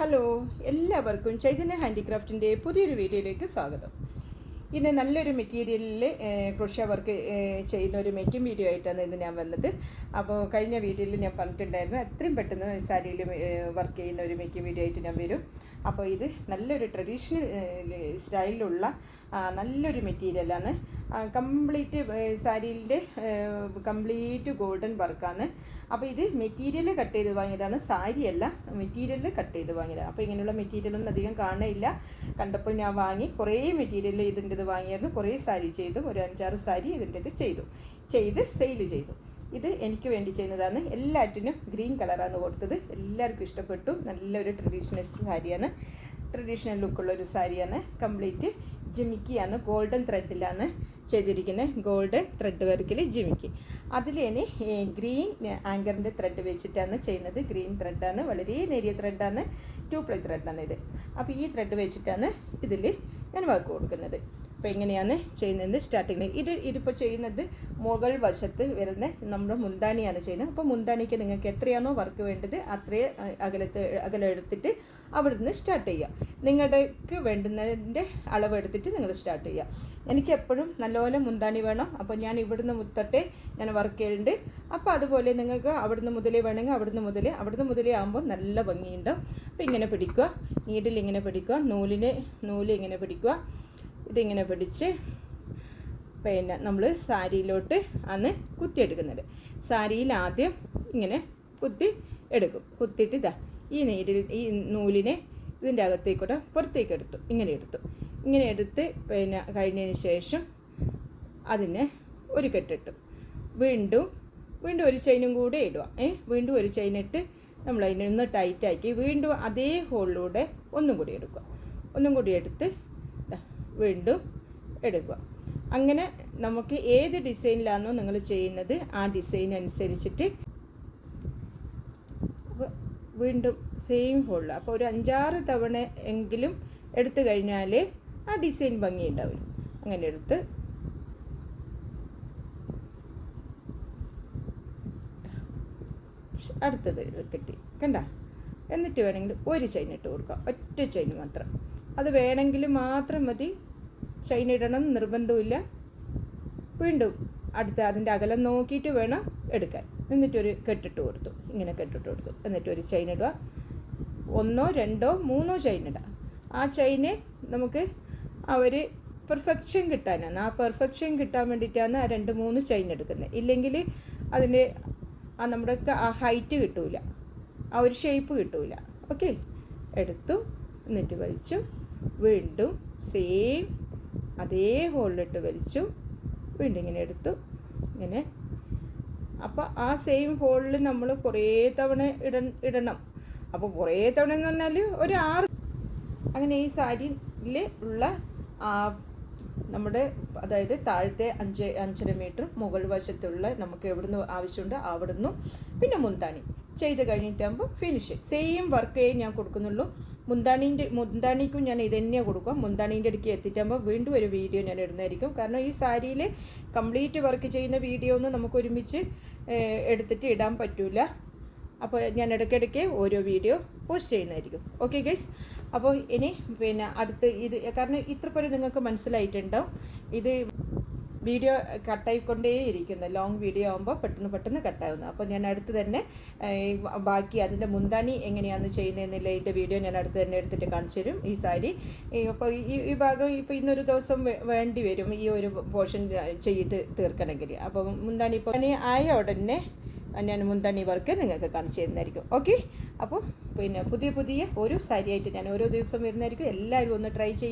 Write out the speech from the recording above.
Hello എല്ലാവർക്കും ചൈതന്യ ഹാൻഡിക്രാഫ്റ്റിന്റെ പുതിയൊരു വീഡിയോയിലേക്ക് സ്വാഗതം. ഇന്ന് നല്ലൊരു മെറ്റീരിയലിൽ ക്രോഷ്യ വർക്ക് ചെയ്യുന്ന ഒരു മേക്കിംഗ് വീഡിയോ ആയിട്ടാണ് ഇന്ന് ഞാൻ വന്നത്. അപ്പോൾ കഴിഞ്ഞ വീഡിയോയിൽ ഞാൻ പറഞ്ഞിട്ടുണ്ടായിരുന്നു എത്രയും പെട്ടെന്ന് സാരിയിൽ വർക്ക് ചെയ്യുന്ന ഒരു മേക്കിംഗ് വീഡിയോ ആയിട്ട് ഞാൻ വരും. അപ്പോൾ ഇത് നല്ലൊരു ട്രഡീഷണൽ സ്റ്റൈലിലുള്ള നല്ലൊരു മെറ്റീരിയലാണ്. കംപ്ലീറ്റ് സാരിയിലെ കംപ്ലീറ്റ് ഗോൾഡൻ വർക്കാണ്. അപ്പോൾ ഇത് മെറ്റീരിയൽ കട്ട് ചെയ്ത് വാങ്ങിയതാണ്. സാരിയല്ല മെറ്റീരിയൽ കട്ട് ചെയ്ത് വാങ്ങിയതാണ്. അപ്പോൾ ഇങ്ങനെയുള്ള മെറ്റീരിയലൊന്നും അധികം കാണുന്നില്ല കണ്ടപ്പോൾ ഞാൻ വാങ്ങി കുറേ മെറ്റീരിയൽ ഇതിന്റെത് വാങ്ങിയായിരുന്നു. കുറേ സാരി ചെയ്തു. ഒരു അഞ്ചാറ് സാരി ഇതിന്റെത് ചെയ്തു. ചെയ്ത് സെയിൽ ചെയ്തു. ഇത് എനിക്ക് വേണ്ടി ചെയ്യുന്നതാണ്. എല്ലാറ്റിനും ഗ്രീൻ കളറാണ് കൊടുത്തത്. എല്ലാവർക്കും ഇഷ്ടപ്പെട്ടു. നല്ലൊരു ട്രഡീഷണൽ സാരിയാണ്. ട്രഡീഷണൽ ലുക്കുള്ള ഒരു സാരിയാണ്. കംപ്ലീറ്റ് ജിമിക്കിയാണ്. ഗോൾഡൻ ത്രെഡിലാണ് ചെയ്തിരിക്കുന്നത്. ഗോൾഡൻ ത്രെഡ് വർക്കിൽ ജിമിക്കി. അതിൽ ഇനി ഗ്രീൻ ആങ്കറിന്റെ ത്രെഡ് വെച്ചിട്ടാണ് ചെയ്യുന്നത്. ഗ്രീൻ ത്രെഡാണ്. വളരെ നേരിയ ത്രെഡാണ്. ടു പ്ലൈ ത്രെഡാണ് ഇത്. അപ്പോൾ ഈ ത്രെഡ് വെച്ചിട്ടാണ് ഇതിൽ ഞാൻ വർക്ക് കൊടുക്കുന്നത്. അപ്പോൾ എങ്ങനെയാണ് ചെയ്യുന്നത് സ്റ്റാർട്ടിങ് ഇത് ഇതിപ്പോൾ ചെയ്യുന്നത് മുകൾ വശത്ത് വരുന്ന നമ്മുടെ മുന്താണിയാണ് ചെയ്യുന്നത്. അപ്പോൾ മുന്താണിക്ക് നിങ്ങൾക്ക് എത്രയാണോ വർക്ക് വേണ്ടത് അത്രയും അകലത്ത് അകലം എടുത്തിട്ട് അവിടുന്ന് സ്റ്റാർട്ട് ചെയ്യുക. നിങ്ങൾക്ക് വേണ്ടുന്നതിന്റെ അളവ് എടുത്തിട്ട് നിങ്ങൾ സ്റ്റാർട്ട് ചെയ്യുക. എനിക്ക് എപ്പോഴും നല്ലപോലെ മുന്താണി വേണം. അപ്പോൾ ഞാൻ ഇവിടുന്ന് മുത്തട്ടെ ഞാൻ വർക്ക് ചെയ്യുന്നുണ്ട് അപ്പോൾ അതുപോലെ നിങ്ങൾക്ക് അവിടുന്ന് മുതലേ വേണമെങ്കിൽ അവിടുന്ന് മുതലേ അവിടുന്ന് മുതലേ ആകുമ്പോൾ നല്ല ഭംഗിയുണ്ടാവും. അപ്പോൾ ഇങ്ങനെ പിടിക്കുക നീഡിൽ ഇങ്ങനെ പിടിക്കുക നൂലിന് നൂൽ ഇങ്ങനെ പിടിക്കുക. ഇതിങ്ങനെ പിടിച്ച് പിന്നെ നമ്മൾ സാരിയിലോട്ട് അന്ന് കുത്തിയെടുക്കുന്നത്. സാരിയിൽ ആദ്യം ഇങ്ങനെ കുത്തി എടുക്കും. കുത്തിയിട്ട് ഇതാ ഈ നീരിൽ ഈ നൂലിനെ ഇതിന്റെ അകത്തേക്കൂടെ പുറത്തേക്ക് എടുത്തു. ഇങ്ങനെ എടുത്തു. ഇങ്ങനെ എടുത്ത് പിന്നെ കഴിഞ്ഞതിന് ശേഷം അതിനെ ഒരു കെട്ടിട്ടു. വീണ്ടും വീണ്ടും ഒരു ചെയിനും കൂടെ ഇടുക. ഏ വീണ്ടും ഒരു ചെയിൻ ഇട്ട് നമ്മൾ അതിനൊന്ന് ടൈറ്റാക്കി വീണ്ടും അതേ ഹോളിലൂടെ ഒന്നും കൂടി എടുക്കുക. ഒന്നും കൂടി എടുത്ത് വീണ്ടും എടുക്കുക. അങ്ങനെ നമുക്ക് ഏത് ഡിസൈനിലാണോ നിങ്ങൾ ചെയ്യുന്നത് ആ ഡിസൈൻ അനുസരിച്ചിട്ട് വീണ്ടും സെയിം ഹോളിൽ അപ്പോൾ ഒരു അഞ്ചാറ് തവണ എങ്കിലും എടുത്തു കഴിഞ്ഞാൽ ആ ഡിസൈൻ ഭംഗിയുണ്ടാവും അങ്ങനെ എടുത്ത് അടുത്തത് കിട്ടി. കണ്ട? എന്നിട്ട് വേണമെങ്കിൽ ഒരു ചെയിൻ ഇട്ട് കൊടുക്കാം. ഒറ്റ ചെയിൻ മാത്രം. അത് വേണമെങ്കിൽ മാത്രം മതി. ചെയിൻ ഇടണം നിർബന്ധമില്ല വീണ്ടും അടുത്ത അതിന്റെ അകലം നോക്കിയിട്ട് വേണം എടുക്കാൻ. എന്നിട്ടൊരു കെട്ടിട്ട് കൊടുത്തു. ഇങ്ങനെ കെട്ടിട്ട് കൊടുത്തു. എന്നിട്ടൊരു ചെയിൻ ഇടുക ഒന്നോ രണ്ടോ മൂന്നോ ചെയിൻ ഇടുക ആ ചെയിന് നമുക്ക് അവർ പെർഫെക്ഷൻ കിട്ടാനാണ്. ആ പെർഫെക്ഷൻ കിട്ടാൻ വേണ്ടിയിട്ടാണ് ആ രണ്ട് മൂന്ന് ചെയിൻ എടുക്കുന്നത്. ഇല്ലെങ്കിൽ അതിന്റെ ആ നമ്മുടെ ആ ഹൈറ്റ് കിട്ടൂല. ആ ഒരു ഷേപ്പ് കിട്ടൂല. ഓക്കെ. എടുത്തു. എന്നിട്ട് വലിച്ചു. വീണ്ടും സെയിം അതേ ഹോളിലിട്ട് വലിച്ചു വീണ്ടും ഇങ്ങനെ എടുത്തു ഇങ്ങനെ. അപ്പോൾ ആ സെയിം ഹോളിൽ നമ്മൾ കുറേ തവണ ഇട ഇടണം. അപ്പോൾ കുറേ തവണ എന്ന് പറഞ്ഞാൽ ഒരു ആറ്. അങ്ങനെ ഈ സാരിയിൽ ഉള്ള നമ്മുടെ അതായത് താഴത്തെ അഞ്ച് അഞ്ചര മീറ്റർ മുകൾ വശത്തുള്ള നമുക്ക് എവിടുന്ന് ആവശ്യമുണ്ട് അവിടുന്ന്. പിന്നെ മുന്താണി. ചെയ്ത് കഴിഞ്ഞിട്ടാകുമ്പോൾ ഫിനിഷ് സെയിം വർക്കേ ഞാൻ കൊടുക്കുന്നുള്ളൂ. മുന്താണീന്റെ മുന്താണിക്കും ഞാൻ ഇത് തന്നെയാണ് കൊടുക്കാം മുന്താണീന്റെ അടുക്ക് എത്തിയിട്ടാകുമ്പോൾ വീണ്ടും ഒരു വീഡിയോ ഞാൻ ഇടുന്നതായിരിക്കും. കാരണം ഈ സാരിയിൽ കംപ്ലീറ്റ് വർക്ക് ചെയ്യുന്ന വീഡിയോ ഒന്നും നമുക്ക് ഒരുമിച്ച് എടുത്തിട്ട് ഇടാൻ പറ്റില്ല അപ്പോൾ ഞാൻ ഇടയ്ക്കിടയ്ക്ക് ഓരോ വീഡിയോ പോസ്റ്റ് ചെയ്യുന്നതായിരിക്കും. Okay guys? അപ്പോൾ ഇനി പിന്നെ അടുത്ത് ഇത് കാരണം ഇത്ര പേര് നിങ്ങൾക്ക് മനസ്സിലായിട്ടുണ്ടാവും. ഇത് വീഡിയോ കട്ടായിക്കൊണ്ടേ ഇരിക്കുന്നു ലോങ് വീഡിയോ ആകുമ്പോൾ പെട്ടെന്ന് പെട്ടെന്ന് കട്ടാവുന്നു. അപ്പോൾ ഞാൻ അടുത്ത് തന്നെ ബാക്കി അതിന്റെ മുന്താണി എങ്ങനെയാണ് ചെയ്യുന്നതെന്നില്ല ഇതിന്റെ വീഡിയോ ഞാൻ അടുത്ത് തന്നെ എടുത്തിട്ട് കാണിച്ചു തരും ഈ സാരി. അപ്പോൾ ഈ ഈ ഭാഗം ഇപ്പോൾ ഇന്നൊരു ദിവസം വേണ്ടി വരും ഈ ഒരു പോർഷൻ ചെയ്ത് തീർക്കണമെങ്കിൽ. അപ്പോൾ മുന്താണി ഇപ്പോൾ ആയ ഉടനെ ഞാൻ മുന്തണി വർക്ക് നിങ്ങൾക്ക് കാണിച്ചു തരുന്നതായിരിക്കും. ഓക്കെ അപ്പോൾ പിന്നെ പുതിയ പുതിയ ഒരു സാരിയായിട്ട് ഞാൻ ഓരോ ദിവസം വരുന്നതായിരിക്കും. എല്ലാവരും ഒന്ന് ട്രൈ ചെയ്യും